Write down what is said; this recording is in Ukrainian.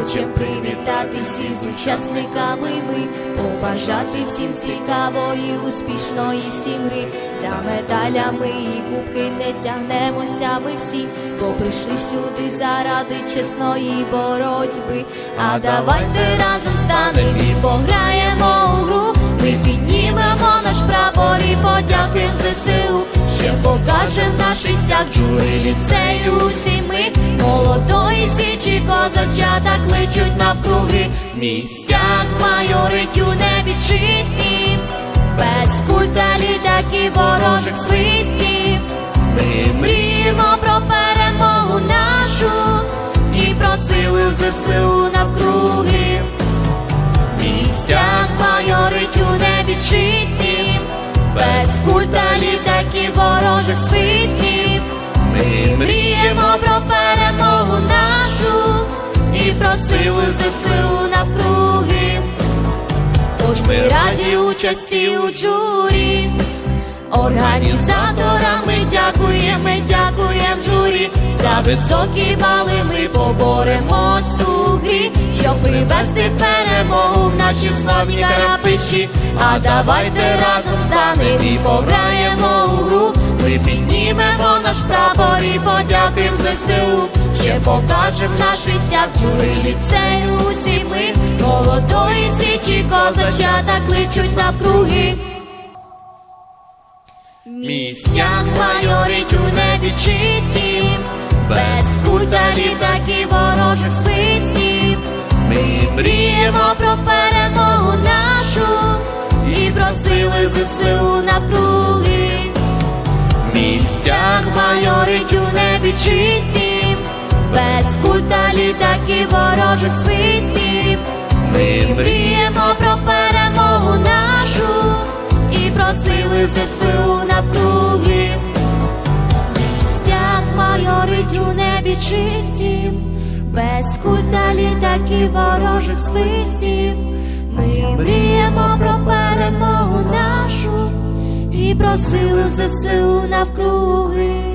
привітати всіх з учасниками ми, побажати всім цікавої, успішної всім гри. За медалями і кубки не тягнемося ми всі, бо прийшли сюди заради чесної боротьби. А давайте разом станемо і пограємо у гру. Ми піднімемо наш прапор і подякуємо ЗСУ. Ще покажем наш стяг жури ліцею усі ми молодої козачата кличуть навкруги. Мій стяг майорить у без культа літаків ворожих свистів. Ми мріємо про перемогу нашу і про силу ЗСУ навкруги. Мій стяг майорить у без культа літаків ворожих свистів. І про силу ЗСУ навкруги. Тож ми раді участі у журі. Організаторам ми дякуємо, ми дякуємо журі. За високі бали ми поборемось у грі, щоб привести перемогу в наші славні карапищі. А давайте разом станемо і пограємо у гру. Ми наш прапор і подякуємо ЗСУ. Ще покажем наш стяг жури ліцею усі ми молодої січі козачата кличуть навкруги. Мій стяг майорить у небі чисті, без культа літаків ворожих свистів. Ми мріємо про перемогу нашу і про сили ЗСУ навкруги. Стяг майорить у небі чисті, без культа літаків ворожих свистів. Ми мріємо про перемогу нашу і про сили ЗСУ навкруги. Стяг майорить у небі чисті, без культа літаків ворожих свистів. Ми мріємо про про силу ЗСУ навкруги.